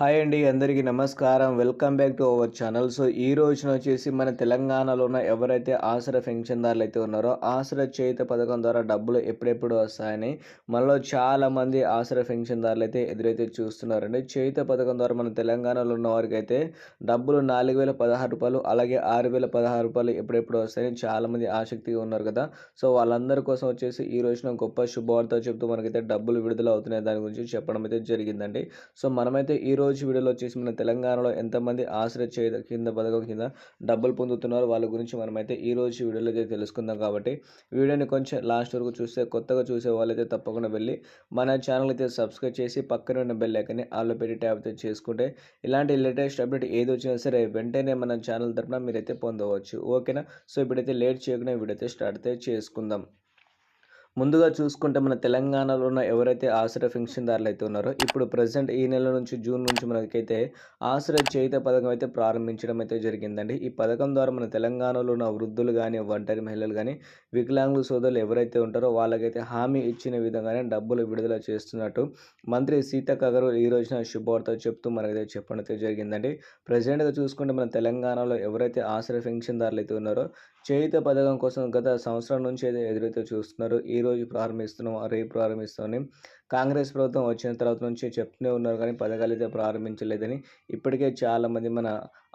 Hi అండి అందరికీ నమస్కారం. Welcome back to our channel. So ఈ రోజున వచ్చేసి మన తెలంగాణలో ఉన్న ఎవరైతే ఆసరా పెన్షన్దారులు అయితే ఉన్నారో ఆసరా చేత పథకం ద్వారా డబ్బులు ఎప్పుడెప్పుడు వస్తాయని మనలో చాలామంది ఆసరా పెన్షన్దారులు అయితే ఎదురైతే చూస్తున్నారండి. చేత పథకం ద్వారా మన తెలంగాణలో ఉన్న వారికి అయితే డబ్బులు నాలుగు వేల పదహారు రూపాయలు అలాగే ఆరు వేల పదహారు రూపాయలు ఎప్పుడెప్పుడు వస్తాయని చాలామంది ఆసక్తిగా ఉన్నారు కదా. సో వాళ్ళందరి కోసం వచ్చేసి ఈ రోజున గొప్ప శుభవార్త చెప్తూ మనకైతే డబ్బులు విడుదల అవుతున్నాయి. దాని గురించి చెప్పడం అయితే జరిగిందండి. సో మనమైతే ఈ రోజు వీడియోలో వచ్చేసి మన తెలంగాణలో ఎంతమంది ఆశ్రయ చేయ కింద పథకం కింద డబ్బులు పొందుతున్నారు వాళ్ళ గురించి మనమైతే ఈ రోజు వీడియోలో అయితే తెలుసుకుందాం కాబట్టి వీడియోని కొంచెం లాస్ట్ వరకు చూస్తే కొత్తగా చూసే వాళ్ళైతే తప్పకుండా వెళ్ళి మన ఛానల్ అయితే సబ్స్క్రైబ్ చేసి పక్కన ఉన్న బెల్ ఐకన్ని ఆల్లో పెట్టి ట్యాప్ అయితే చేసుకుంటే ఇలాంటి లేటెస్ట్ అప్డేట్ ఏది వచ్చినా సరే వెంటనే మన ఛానల్ తరఫున మీరైతే పొందవచ్చు. ఓకేనా? సో ఇప్పుడైతే లేట్ చేయకుండా వీడియో అయితే స్టార్ట్ అయితే చేసుకుందాం. ముందుగా చూసుకుంటే మన తెలంగాణలో ఉన్న ఎవరైతే ఆశ్రయ పెన్షన్దారులు అయితే ఉన్నారో ఇప్పుడు ప్రజెంట్ ఈ నెల నుంచి జూన్ నుంచి మనకైతే ఆశ్రయ చేయుత పథకం అయితే ప్రారంభించడం అయితే జరిగిందండి. ఈ పథకం ద్వారా మన తెలంగాణలో ఉన్న వృద్ధులు కానీ ఒంటరి మహిళలు కానీ వికలాంగుల సోదరులు ఎవరైతే ఉంటారో వాళ్ళకైతే హామీ ఇచ్చిన విధంగానే డబ్బులు విడుదల చేస్తున్నట్టు మంత్రి సీతక్క అగర్వాల్ ఈ రోజున శుభవార్త చెప్తూ మనకైతే చెప్పడం అయితే జరిగిందండి. ప్రజెంట్గా చూసుకుంటే మన తెలంగాణలో ఎవరైతే ఆశ్రయ పెన్షన్దారులు అయితే ఉన్నారో చేయుత పథకం కోసం గత సంవత్సరం నుంచి అయితే ఎదురైతే చూస్తున్నారు ఈ రోజు ప్రారంభిస్తున్నాం రేపు ప్రారంభిస్తామని కాంగ్రెస్ ప్రభుత్వం వచ్చిన తర్వాత నుంచి చెప్తూనే ఉన్నారు కానీ పథకాలు అయితే ప్రారంభించలేదని. ఇప్పటికే చాలామంది మన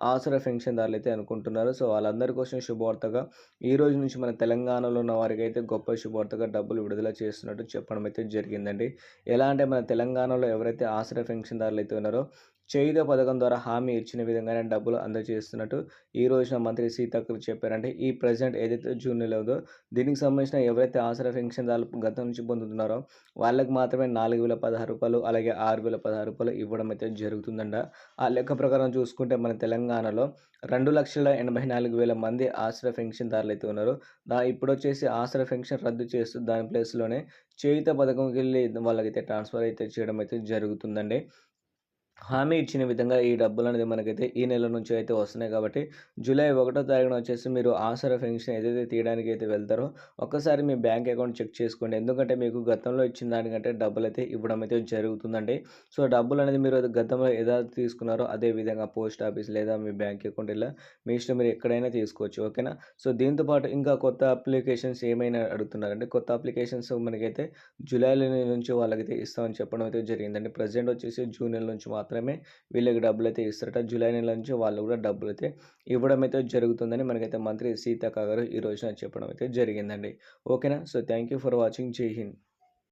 ఆసరా పెన్షన్దారులు అయితే అనుకుంటున్నారు. సో వాళ్ళందరి కోసం శుభవార్తగా ఈ రోజు నుంచి మన తెలంగాణలో ఉన్న వారికి అయితే గొప్ప శుభవార్తగా డబ్బులు విడుదల చేస్తున్నట్టు చెప్పడం అయితే జరిగిందండి. ఎలా అంటే మన తెలంగాణలో ఎవరైతే ఆసరా పెన్షన్దారులు అయితే ఉన్నారో చేయుత పథకం ద్వారా హామీ ఇచ్చిన విధంగానే డబ్బులు అందజేస్తున్నట్టు ఈ రోజున మంత్రి సీతక్క చెప్పారంటే ఈ ప్రజెంట్ ఏదైతే జూన్ నెల ఉందో దీనికి సంబంధించిన ఎవరైతే ఆసరా పెన్షన్దారులు గతం నుంచి పొందుతున్నారో వాళ్ళకి మాత్రమే నాలుగు వేల పదహారు రూపాయలు అలాగే ఆరు వేల పదహారు రూపాయలు ఇవ్వడం అయితే జరుగుతుందంట. ఆ లెక్క ప్రకారం చూసుకుంటే మన తెలంగాణలో రెండు లక్షల ఎనభై నాలుగు వేల మంది ఆసరా పెన్షన్దారులు అయితే ఉన్నారు. దా ఇప్పుడు వచ్చేసి ఆసరా పెన్షన్ రద్దు చేస్తూ దాని ప్లేస్లోనే చేయుత పథకంకి వెళ్ళి వాళ్ళకైతే ట్రాన్స్ఫర్ అయితే చేయడం అయితే జరుగుతుందండి. హామీ ఇచ్చిన విధంగా ఈ డబ్బులు అనేది మనకైతే ఈ నెల నుంచి అయితే వస్తున్నాయి కాబట్టి జూలై ఒకటో తారీఖున వచ్చేసి మీరు ఆసరా పెన్షన్ ఏదైతే తీయడానికి అయితే వెళ్తారో ఒక్కసారి మీ బ్యాంక్ అకౌంట్ చెక్ చేసుకోండి. ఎందుకంటే మీకు గతంలో ఇచ్చిన దానికంటే డబ్బులు అయితే ఇవ్వడం అయితే జరుగుతుందండి. సో డబ్బులు అనేది మీరు గతంలో ఏదో తీసుకున్నారో అదే విధంగా పోస్ట్ ఆఫీస్ లేదా మీ బ్యాంక్ అకౌంట్ ఇలా మీ ఇష్టం మీరు ఎక్కడైనా తీసుకోవచ్చు. ఓకేనా? సో దీంతో పాటు ఇంకా కొత్త అప్లికేషన్స్ ఏమైనా అడుగుతున్నారంటే కొత్త అప్లికేషన్స్ మనకైతే జూలై నుంచి వాళ్ళకైతే ఇస్తామని చెప్పడం అయితే జరిగిందండి. ప్రజెంట్ వచ్చేసి జూన్ నెల నుంచి మాత్రం మాత్రమే వీళ్ళకి డబ్బులు అయితే ఇస్తారట. జూలై నెల నుంచి వాళ్ళు కూడా డబ్బులు అయితే ఇవ్వడం అయితే జరుగుతుందని మనకైతే మంత్రి సీతక్క గారు ఈ రోజున చెప్పడం అయితే జరిగిందండి. ఓకేనా? So thank you for watching. జై హింద్.